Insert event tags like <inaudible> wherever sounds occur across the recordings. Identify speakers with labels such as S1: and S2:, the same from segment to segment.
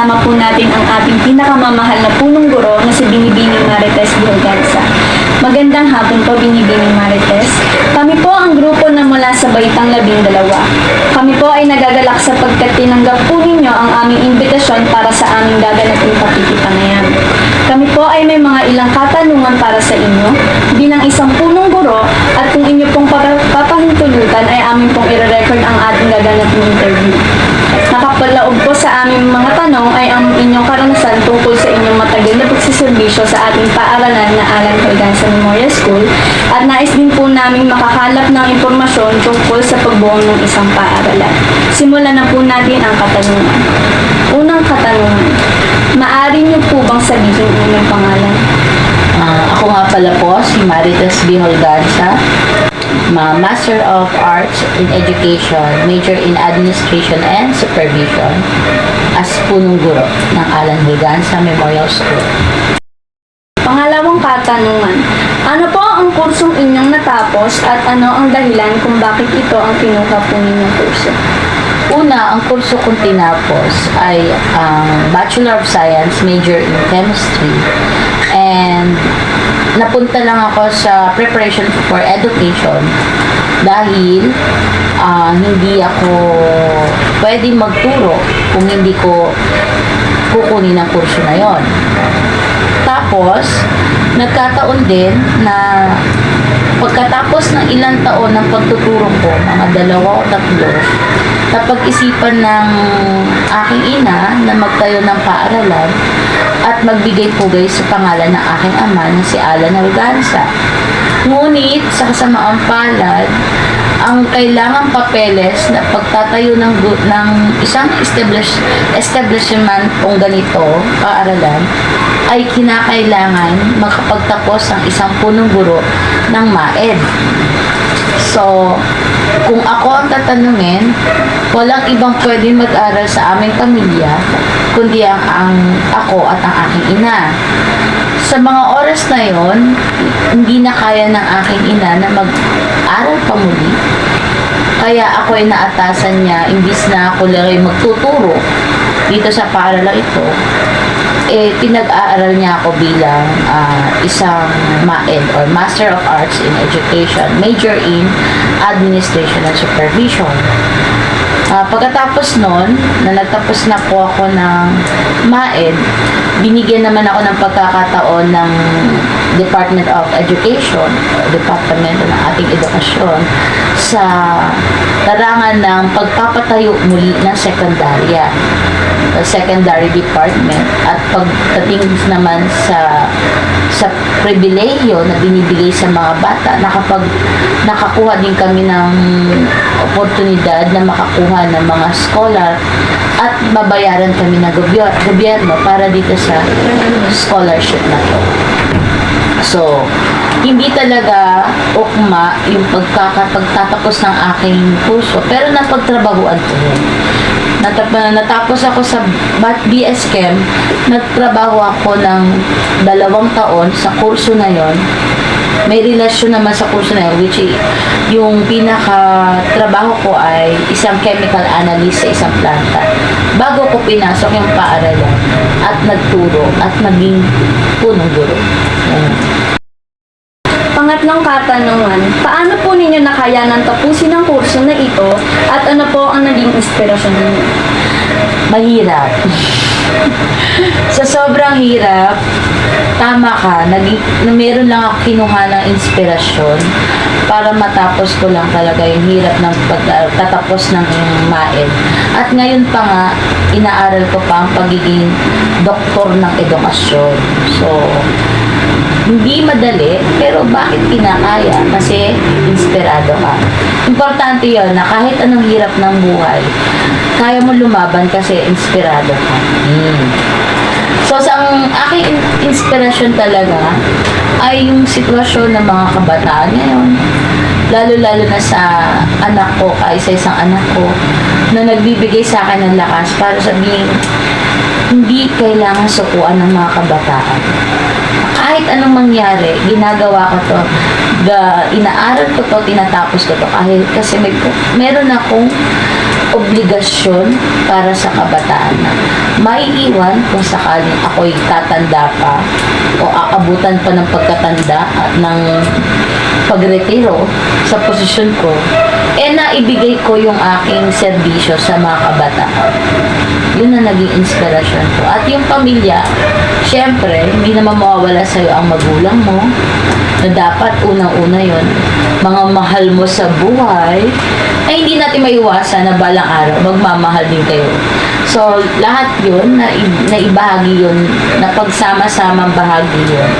S1: Kasama po natin ang ating pinakamamahal na punong guro na si Binibining Marites Bihogansa. Magandang hapon po, Binibining Marites. Kami po ang grupo na mula sa Baitang Labing Dalawa. Kami po ay nagagalak sapagkat tinanggap po ninyo ang aming imbitasyon para sa aming gaganaping pakikipanayan. Kami po ay may mga ilang katanungan para sa inyo bilang isang punong guro at kung inyo pong papa- papahintulutan ay amin pong i-record ang ating gaganaping interview. Nakapalaog po sa aming mga tanong ay ang inyong karanasan tungkol sa inyong matagal na pagsiservisyo sa ating paaralan na Alan Colganza Memorial School at nais din po namin makakalap ng impormasyon tungkol sa pagbuo ng isang paaralan. Simulan na po natin ang katanungan. Unang katanungan, maari niyo po bang sabihin inyong pangalan?
S2: Ah, ako nga pala po si Marites B. Holganza, ma Master of Arts in Education, major in Administration and Supervision as punong guro ng Alan Holganza Memorial School.
S1: Pangalawang katanungan, ano po ang kursong inyong natapos at ano ang dahilan kung bakit ito ang kinuha po ninyong kurso?
S2: Una, ang kurso kong tinapos ay ang Bachelor of Science, major in Chemistry. And napunta lang ako sa preparation for education dahil ah, hindi ako pwede magturo kung hindi ko kukunin ang kurso na yon. Tapos, nagkataon din na pagkatapos ng ilang taon ng pagtuturo ko, mga dalawa o tatlo, napag-isipan ng aking ina na magtayo ng paaralan at magbigay pugay sa pangalan ng aking ama na si Alan Alganza. Ngunit, sa kasamaang palad, ang kailangang papeles na pagtatayo ng, ng isang establish, establishment kung ganito, paaralan, ay kinakailangan makapagtapos ang isang punong guro ng MAED. So, kung ako ang tatanungin, walang ibang pwedeng mag-aral sa aming pamilya, kundi ang, ang ako at ang aking ina. Sa mga oras na yon, hindi na kaya ng aking ina na mag-aral pa muli. Kaya ako ay naatasan niya, imbis na ako lang ay magtuturo dito sa paaralang ito, eh, pinag-aaral niya ako bilang ah, isang MAED or Master of Arts in Education, major in Administration and Supervision. Pagkatapos nun, na nagtapos na po ako ng MAED, binigyan naman ako ng pagkakataon ng Department of Education, Departamento ng ating edukasyon, sa larangan ng pagpapatayo muli ng sekundarya secondary department at pagdating naman sa sa pribilehiyo na binibigay sa mga bata na kapag nakakuha din kami ng oportunidad na makakuha ng mga scholar at babayaran kami ng gobyerno para dito sa scholarship na to. So, hindi talaga ukma yung pagkakapagtatapos ng aking kurso, pero napagtrabahuan ko yun. Natap natapos ako sa BS Chem, nagtrabaho ako ng dalawang taon sa kurso na yon. May relasyon naman sa kurso na yun, which yung pinaka-trabaho ko ay isang chemical analyst sa isang planta. Bago ko pinasok yung paaralan at nagturo at naging punong guro. Ayan.
S1: Pangatlong katanungan, paano po ninyo nakayanan tapusin ang kurso na ito at ano po ang naging inspirasyon ninyo?
S2: mahirap. <laughs> sa sobrang hirap, tama ka, naging, na meron lang ako kinuha ng inspirasyon para matapos ko lang talaga yung hirap ng pagtatapos ng MAED. At ngayon pa nga, inaaral ko pa ang pagiging doktor ng edukasyon. So, hindi madali, pero bakit kinakaya? Kasi inspirado ka. Importante yon na kahit anong hirap ng buhay, kaya mo lumaban kasi inspirado ka. Hmm. So, sa ang aking in- inspirasyon talaga ay yung sitwasyon ng mga kabataan ngayon. Lalo-lalo na sa anak ko, kaysa isang anak ko, na nagbibigay sa akin ng lakas para sabihin, hindi kailangan sukuan ng mga kabataan. Kahit anong mangyari, ginagawa ko to. Ga, inaaral ko to, tinatapos ko to. Kahit, kasi may, meron akong obligasyon para sa kabataan na may iwan kung sakaling ako'y tatanda pa o aabutan pa ng pagkatanda at ng pagretiro sa posisyon ko, eh naibigay ko yung aking serbisyo sa mga kabataan. Yun na naging inspirasyon ko. At yung pamilya, syempre, hindi naman mawawala sa'yo ang magulang mo, na dapat unang-una yon mga mahal mo sa buhay, ay hindi natin maiwasan na balang araw, magmamahal din kayo. So, lahat yun, na, na ibahagi yun, na pagsama-samang bahagi yun,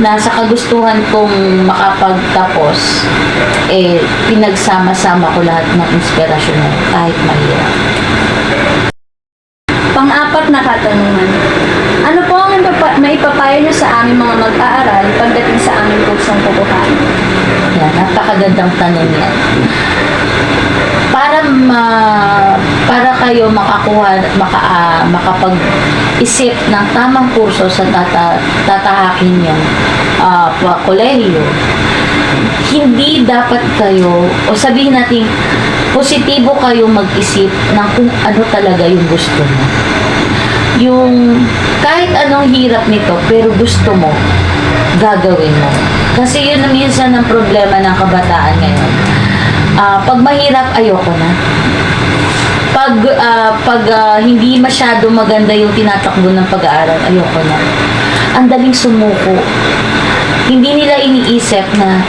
S2: na sa kagustuhan kong makapagtapos, eh, pinagsama-sama ko lahat ng inspirasyon yun, kahit mahirap.
S1: Pang-apat na katanungan. Ano po ang ipapa- maipapayo niyo sa aming mga mag-aaral pagdating sa aming kursong pupuhan?
S2: Yan, napakagandang tanong yan. Para ma para kayo makakuha maka, ah, makapag-isip ng tamang kurso sa tata, tatahakin niyo uh, kolehiyo, hindi dapat kayo, o sabihin natin, positibo kayo mag-isip ng kung ano talaga yung gusto mo. Yung kahit anong hirap nito, pero gusto mo, gagawin mo. Kasi yun ang minsan ang problema ng kabataan ngayon. Ah, pag mahirap, ayoko na. Pag, ah, pag ah, hindi masyado maganda yung tinatakbo ng pag-aaral, ayoko na. Ang daling sumuko. Hindi nila iniisip na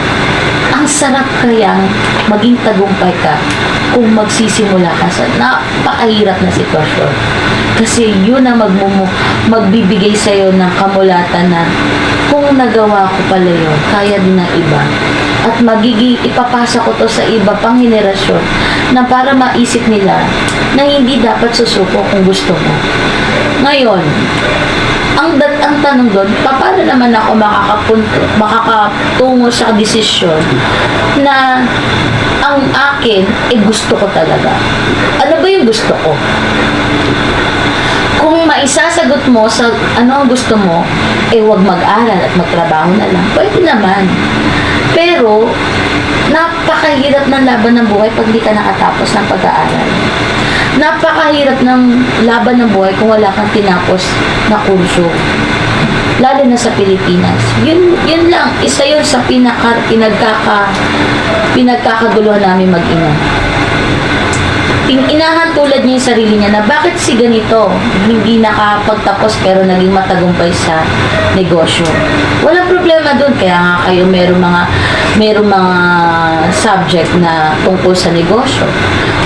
S2: ang sarap kayang maging tagumpay ka kung magsisimula ka sa napakahirap na sitwasyon. Kasi yun ang magmumu, magbibigay sa'yo ng kamulatan na kung nagawa ko pala yun, kaya din ng iba. At magiging, ipapasa ko to sa iba pang henerasyon na para maisip nila na hindi dapat susuko kung gusto mo. Ngayon, ang dat ang tanong doon, paano naman ako makakapunto, makakatungo sa desisyon na ang akin, eh gusto ko talaga. Ano ba yung gusto ko? Kung maisasagot mo sa ano ang gusto mo, eh wag mag-aral at magtrabaho na lang. Pwede naman. Pero, napakahirap ng laban ng buhay pag hindi ka nakatapos ng pag-aaral. Napakahirap ng laban ng buhay kung wala kang tinapos na kurso. Lalo na sa Pilipinas. Yun, yun lang. Isa yun sa pinaka, pinagkaka, pinagkakaguluhan namin mag-ina. Tin- Inahantulad niya yung sarili niya na bakit si ganito hindi nakapagtapos pero naging matagumpay sa negosyo. Walang problema doon kaya nga kayo meron mga meron mga subject na tungkol sa negosyo.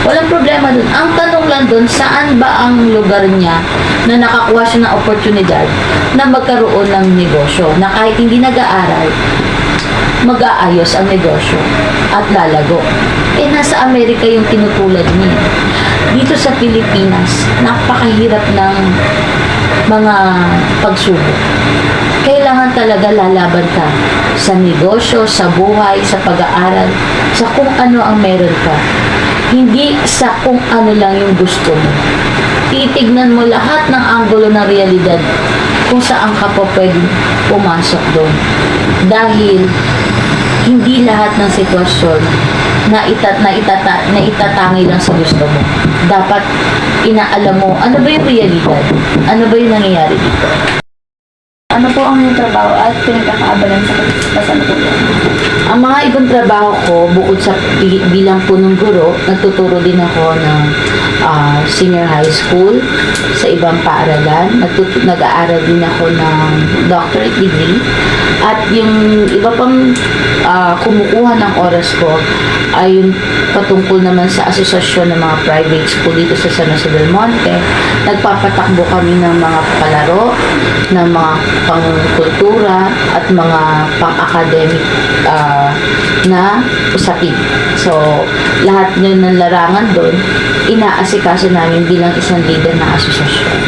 S2: Walang problema doon. Ang tanong lang doon, saan ba ang lugar niya na nakakuha siya ng oportunidad na magkaroon ng negosyo na kahit hindi nag-aaral, mag-aayos ang negosyo at lalago. Eh, nasa Amerika yung tinutulad niya. Dito sa Pilipinas, napakahirap ng mga pagsubok. Kailangan talaga lalaban ka sa negosyo, sa buhay, sa pag-aaral, sa kung ano ang meron ka. Hindi sa kung ano lang yung gusto mo. Titignan mo lahat ng anggulo ng realidad kung saan ka po pwedeng pumasok doon. Dahil hindi lahat ng sitwasyon na, itat, na, itata, na itatangi lang sa gusto mo. Dapat inaalam mo ano ba yung realidad? Ano ba yung nangyayari dito?
S1: Ano po ang trabaho at pinagkakaabalan sa kasalukuyan?
S2: Ang mga ibang trabaho ko, bukod sa bi- bilang punong guro, nagtuturo din ako ng ah, senior high school sa ibang paaralan. Nagtut- nag-aaral din ako ng doctorate degree. At yung iba pang ah, kumukuha ng oras ko ay yung patungkol naman sa asosasyon ng mga private school dito sa San Jose del Monte. Nagpapatakbo kami ng mga palaro, ng mga pangkultura at mga pang-academic ah, na usapin. So, lahat yun ng larangan doon, inaasikaso namin bilang isang leader ng asosasyon.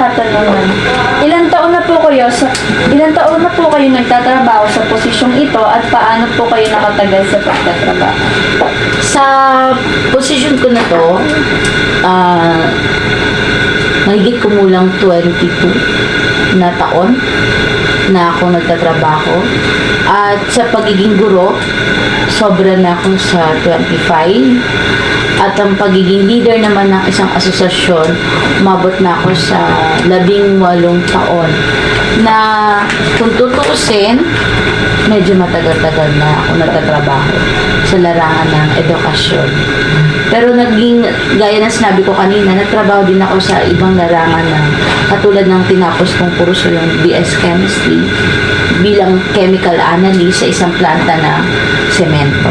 S1: katanungan. Ilan taon na po kayo sa ilan taon na po kayo nagtatrabaho sa posisyong ito at paano po kayo nakatagal sa pagtatrabaho?
S2: Sa position ko na to, mahigit kumulang 22 na taon na ako nagtatrabaho. At sa pagiging guro, sobra na ako sa 25. At ang pagiging leader naman ng isang asosasyon, umabot na ako sa labing walong taon. Na kung tutuusin, medyo matagal-tagal na ako nagtatrabaho sa larangan ng edukasyon. Pero naging, gaya ng sinabi ko kanina, nagtrabaho din ako sa ibang larangan ng katulad ng tinapos kong kurso yung BS Chemistry bilang chemical analyst sa isang planta ng semento.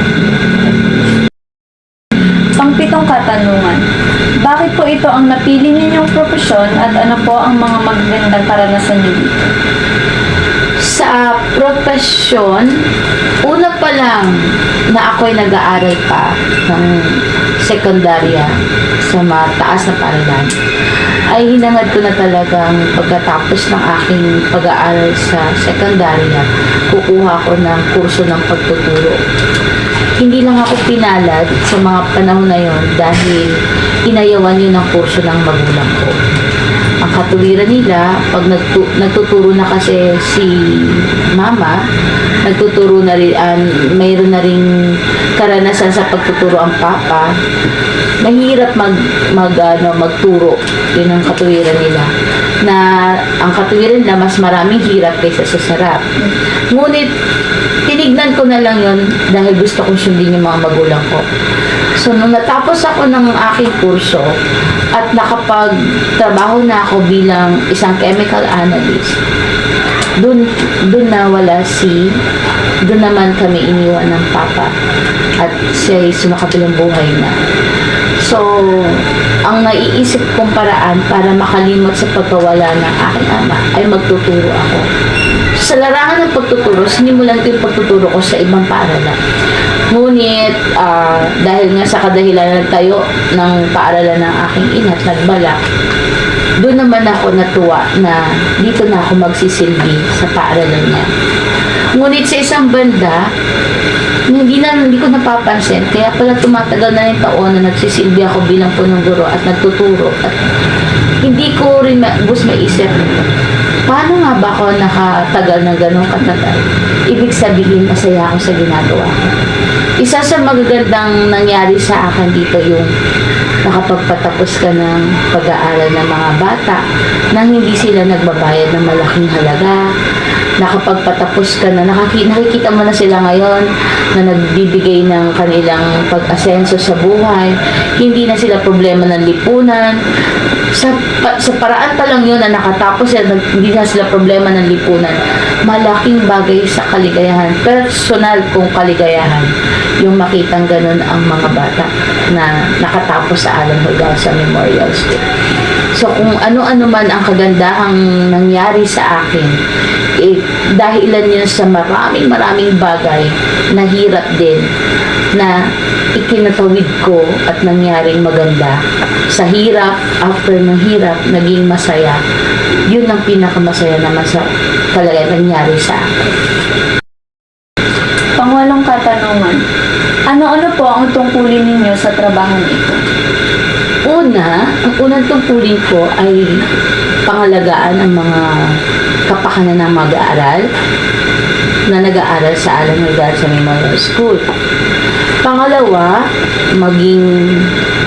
S1: Pangpitong katanungan. Bakit po ito ang napili ninyong propesyon at ano po ang mga magagandang karanasan niyo dito?
S2: Sa profesyon, una pa lang na ako'y nag-aaral pa ng sekundarya sa mataas na paaralan, ay hinangad ko na talagang pagkatapos ng aking pag-aaral sa sekundarya, kukuha ko ng kurso ng pagtuturo. Hindi lang ako pinalad sa mga panahon na yon dahil inayawan yun ng kurso ng magulang ko ang katuwiran nila, pag nagtu- nagtuturo na kasi si mama, nagtuturo na rin, ah, mayroon na rin karanasan sa pagtuturo ang papa, mahirap mag, mag ano, magturo. Yun ang katuwiran nila. Na ang katuwiran nila, mas maraming hirap kaysa sa sarap. Ngunit, tinignan ko na lang yon dahil gusto kong sundin yung mga magulang ko. So, nung natapos ako ng aking kurso at nakapagtrabaho na ako bilang isang chemical analyst, dun, dun nawala si, dun naman kami iniwan ng papa at siya'y sumakabilang buhay na. So, ang naiisip kong paraan para makalimot sa pagkawala ng aking ama ay magtuturo ako. Sa larangan ng pagtuturo, sinimulan ko yung pagtuturo ko sa ibang paaralan. Ngunit, ah, dahil nga sa kadahilan ng tayo ng paaralan ng aking ina at nagbalak, doon naman ako natuwa na dito na ako magsisilbi sa paaralan niya. Ngunit sa isang banda, hindi na hindi ko napapansin kaya pala tumatagal na yung taon na nagsisilbi ako bilang punong guro at nagtuturo at hindi ko rin maubos maisip paano nga ba ako nakatagal ng ganong katagal? Ibig sabihin masaya ako sa ginagawa ko. Isa sa magagandang nangyari sa akin dito yung nakapagpatapos ka ng pag-aaral ng mga bata nang hindi sila nagbabayad ng malaking halaga nakapagpatapos ka na, nakaki, nakikita mo na sila ngayon na nagbibigay ng kanilang pag-asenso sa buhay, hindi na sila problema ng lipunan, sa, pa, sa paraan pa lang yun na nakatapos nag- hindi na sila problema ng lipunan, malaking bagay sa kaligayahan, personal kong kaligayahan, yung makitang ganun ang mga bata na nakatapos sa Alan Hogaza Memorial School. So kung ano-ano man ang kagandahang nangyari sa akin, eh, dahilan yun sa maraming maraming bagay na hirap din na ikinatawid ko at nangyaring maganda. Sa hirap, after ng hirap, naging masaya. Yun ang pinakamasaya naman sa talaga nangyari sa akin.
S1: Pangwalong katanungan. Ano-ano po ang tungkulin ninyo sa trabahong ito?
S2: Una, ang unang tungkulin ko ay pangalagaan ang mga kapakanan ng mag-aaral na nag-aaral sa Alan Garza Memorial School. Pangalawa, maging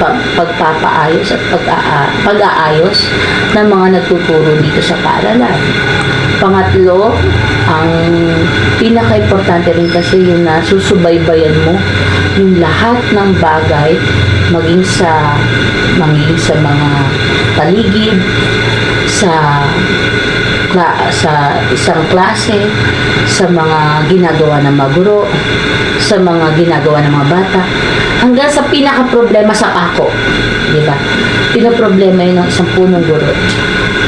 S2: pag pagpapaayos at pag-aa- pag-aayos ng mga nagtuturo dito sa paaralan. Pangatlo, ang pinaka-importante rin kasi yung nasusubaybayan mo yung lahat ng bagay maging sa maging sa mga paligid sa sa isang klase, sa mga ginagawa ng mga guro, sa mga ginagawa ng mga bata, hanggang sa pinaka-problema sa ako. Di ba? Pinaproblema yun ng isang punong guro.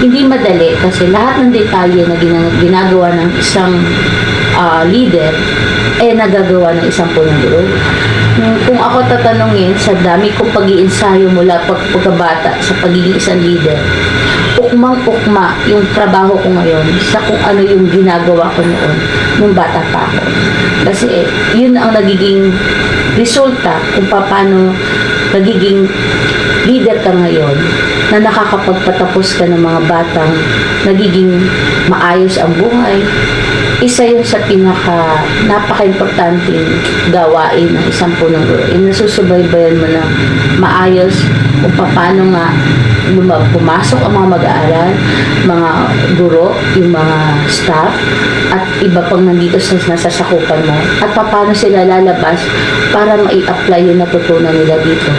S2: Hindi madali kasi lahat ng detalye na gina- ginagawa ng isang ah, leader eh nagagawa ng isang punong guro. Hmm, Kung ako tatanungin sa dami kong pag-iinsayo mula pag pagkabata sa pagiging isang leader, ukmang-ukma yung trabaho ko ngayon sa kung ano yung ginagawa ko noon nung bata pa ako. Kasi eh, yun ang nagiging resulta kung paano nagiging leader ka ngayon na nakakapagpatapos ka ng mga batang nagiging maayos ang buhay. Isa yun sa pinaka napaka-importanting gawain ng isang punong. Yung nasusubaybayan mo na maayos kung paano nga pumasok ang mga mag-aaral, mga guro, yung mga staff, at iba pang nandito sa nasasakupan mo. At paano sila lalabas para mai-apply yung natutunan nila dito.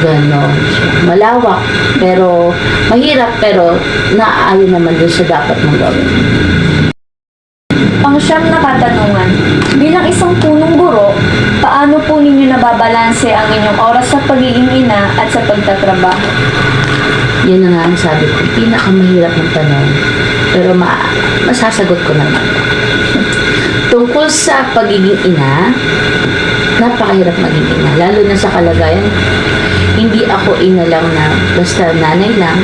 S2: Ganon. Malawak, pero mahirap, pero naaayon naman dun sa dapat mong gawin.
S1: Pangsyam na katanungan, bilang isang punong guro, paano po ninyo nababalanse ang inyong oras sa pagiging ina at sa pagtatrabaho?
S2: Yan na nga ang sabi ko, pinakamahirap ng tanong. Pero ma masasagot ko naman. <laughs> Tungkol sa pagiging ina, napakahirap maging ina. Lalo na sa kalagayan, hindi ako ina lang na basta nanay lang.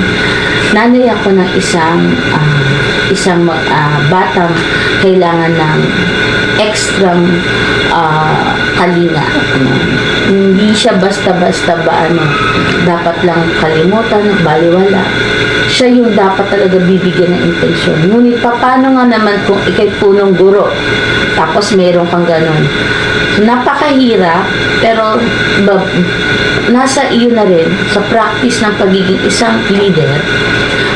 S2: Nanay ako ng isang ah, isang ah, batang kailangan ng extrang ah, kalinga. Ano. Hindi siya basta-basta ba ano, dapat lang kalimutan, baliwala. Siya yung dapat talaga bibigyan ng intensyon. Ngunit paano nga naman kung ikay punong guro, tapos meron kang ganun. Napakahirap, pero ba, nasa iyo na rin sa practice ng pagiging isang leader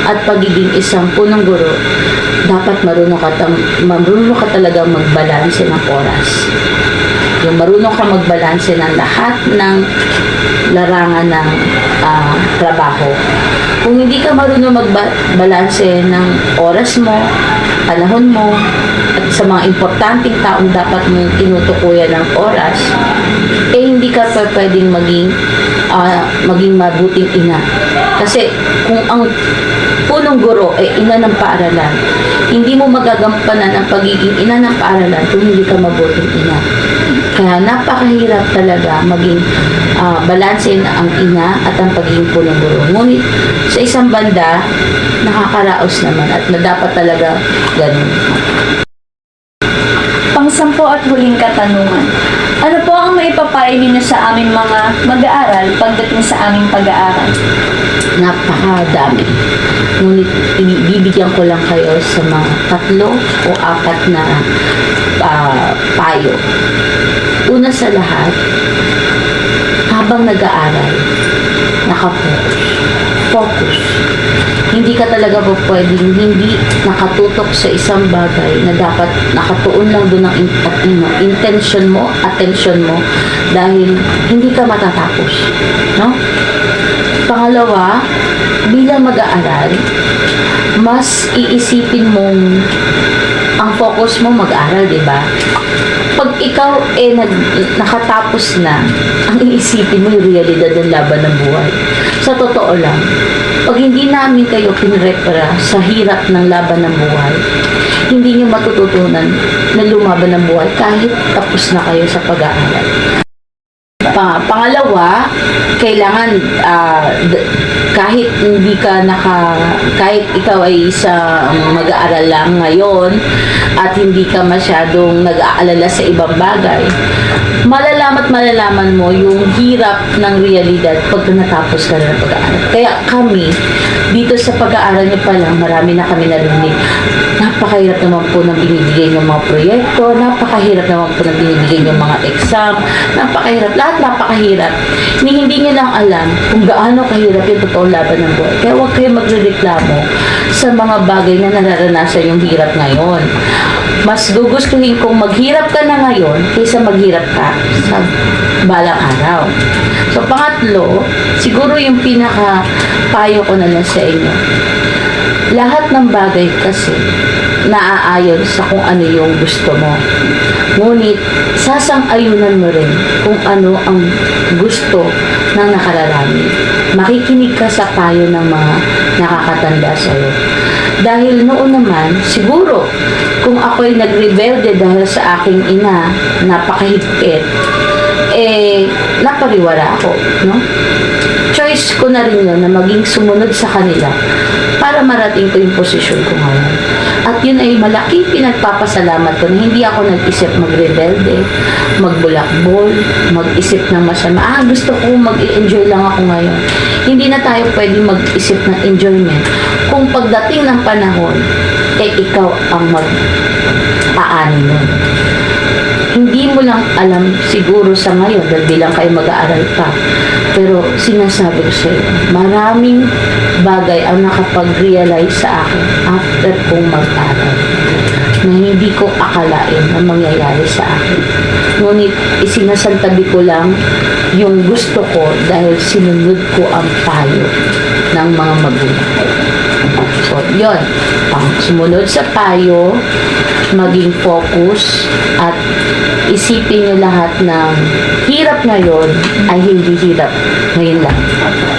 S2: at pagiging isang punong guro, dapat marunong ka, marunong ka talaga magbalanse ng oras. Yung marunong ka magbalanse ng lahat ng larangan ng ah, trabaho. Kung hindi ka marunong magbalanse ng oras mo, panahon mo, at sa mga importanteng taong dapat mong tinutukuyan ng oras, eh hindi ka pa pwedeng maging ah, maging mabuting ina. Kasi kung ang punong guro ay ina ng paaralan, hindi mo magagampanan ang pagiging ina ng paaralan kung hindi ka mabuting ina. Kaya napakahirap talaga maging ah, balansin ang ina at ang pagiging punong guro. Ngunit sa isang banda, nakakaraos naman at na dapat talaga ganun.
S1: Pangsampo at huling katanungan, ano po ang maipapayo ninyo sa aming mga mag-aaral pagdating sa aming pag-aaral?
S2: napakadami. Ngunit bibigyan ko lang kayo sa mga tatlo o apat na ah, payo. Sa lahat, habang nag-aaral, nakapokus. Focus. Hindi ka talaga po pwedeng hindi nakatutok sa isang bagay na dapat nakatuon lang doon ang in- ano, intention mo, attention mo, dahil hindi ka matatapos. No? Pangalawa, bilang mag-aaral, mas iisipin mong ang focus mo mag-aaral, di ba? Pag ikaw eh nag, nakatapos na, ang iisipin mo yung realidad ng laban ng buhay. Sa totoo lang, pag hindi namin kayo pinrepara sa hirap ng laban ng buhay, hindi niyo matututunan na lumaban ng buhay kahit tapos na kayo sa pag-aaral. Pa, pangalawa, kailangan d- kahit hindi ka naka kahit ikaw ay sa mag-aaral lang ngayon at hindi ka masyadong nag-aalala sa ibang bagay, malalaman at malalaman mo yung hirap ng realidad pag natapos ka na ng pag-aaral. Kaya kami, dito sa pag-aaral niyo pa lang, marami na kami narinig. Napakahirap naman po ng binibigay ng mga proyekto, napakahirap naman po ng binibigay ng mga exam, napakahirap, lahat napakahirap. Ni hindi niyo lang alam kung gaano kahirap yung totoong laban ng buhay. Kaya huwag kayo magrereklamo sa mga bagay na nararanasan yung hirap ngayon. Mas gugustuhin kong maghirap ka na ngayon kaysa maghirap ka sa balang araw. So, pangatlo, siguro yung pinaka payo ko na lang sa inyo. Lahat ng bagay kasi naaayon sa kung ano yung gusto mo. Ngunit, sasang-ayunan mo rin kung ano ang gusto ng nakararami. Makikinig ka sa payo ng mga nakakatanda sa'yo. Dahil noon naman, siguro, kung ako'y nagrebelde dahil sa aking ina, napakahigpit, eh, napariwara ako, no? Choice ko na rin yun na maging sumunod sa kanila para marating ko yung posisyon ko ngayon. At yun ay malaking pinagpapasalamat ko na hindi ako nag-isip magrebelde, magbulakbol, mag-isip ng masama. Ah, gusto ko mag-enjoy lang ako ngayon. Hindi na tayo pwede mag-isip ng enjoyment. Kung pagdating ng panahon, eh ikaw ang mag-aani nun hindi mo lang alam siguro sa ngayon dahil bilang kayo mag-aaral pa. Pero sinasabi ko sa iyo, maraming bagay ang nakapag-realize sa akin after kong mag-aral na hindi ko akalain na mangyayari sa akin. Ngunit isinasantabi ko lang yung gusto ko dahil sinunod ko ang payo ng mga magulang. Yun. Sumunod sa payo, maging focus, at isipin nyo lahat ng hirap ngayon ay hindi hirap ngayon lang.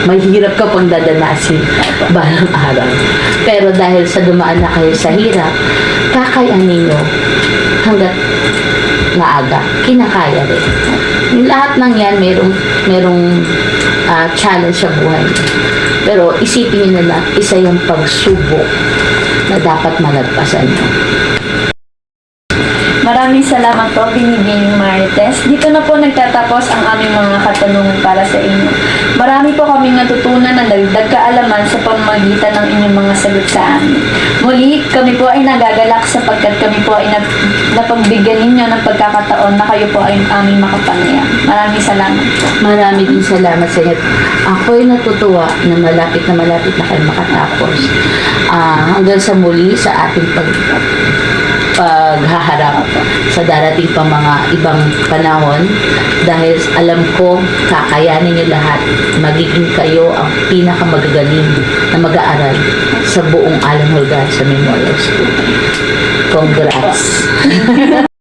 S2: May hirap ka pang dadanasin balang araw. Pero dahil sa dumaan na kayo sa hirap, kakayanin nyo hanggat maaga, kinakaya rin. Yung lahat ng yan, merong, merong ah, challenge sa buhay. Pero isipin nyo na lang, isa yung pagsubok na dapat malagpasan nyo.
S1: Maraming salamat po, Binibining Marites. Dito na po nagtatapos ang aming mga katanungan para sa inyo. Marami po kaming natutunan ng dagdag kaalaman sa pamamagitan ng inyong mga sagot sa amin. Muli, kami po ay nagagalak sapagkat kami po ay nap napagbigyan ninyo ng pagkakataon na kayo po ay aming makapangyayam. Maraming salamat po.
S2: Marami din salamat sa inyo. Ako'y natutuwa na malapit na malapit na kayo makatapos. Ah, hanggang sa muli sa ating pag paghaharap sa darating pa mga ibang panahon dahil alam ko kakayanin niyo lahat magiging kayo ang pinakamagagaling na mag-aaral sa buong Alan Holgar sa Memorial School. Congrats! <laughs>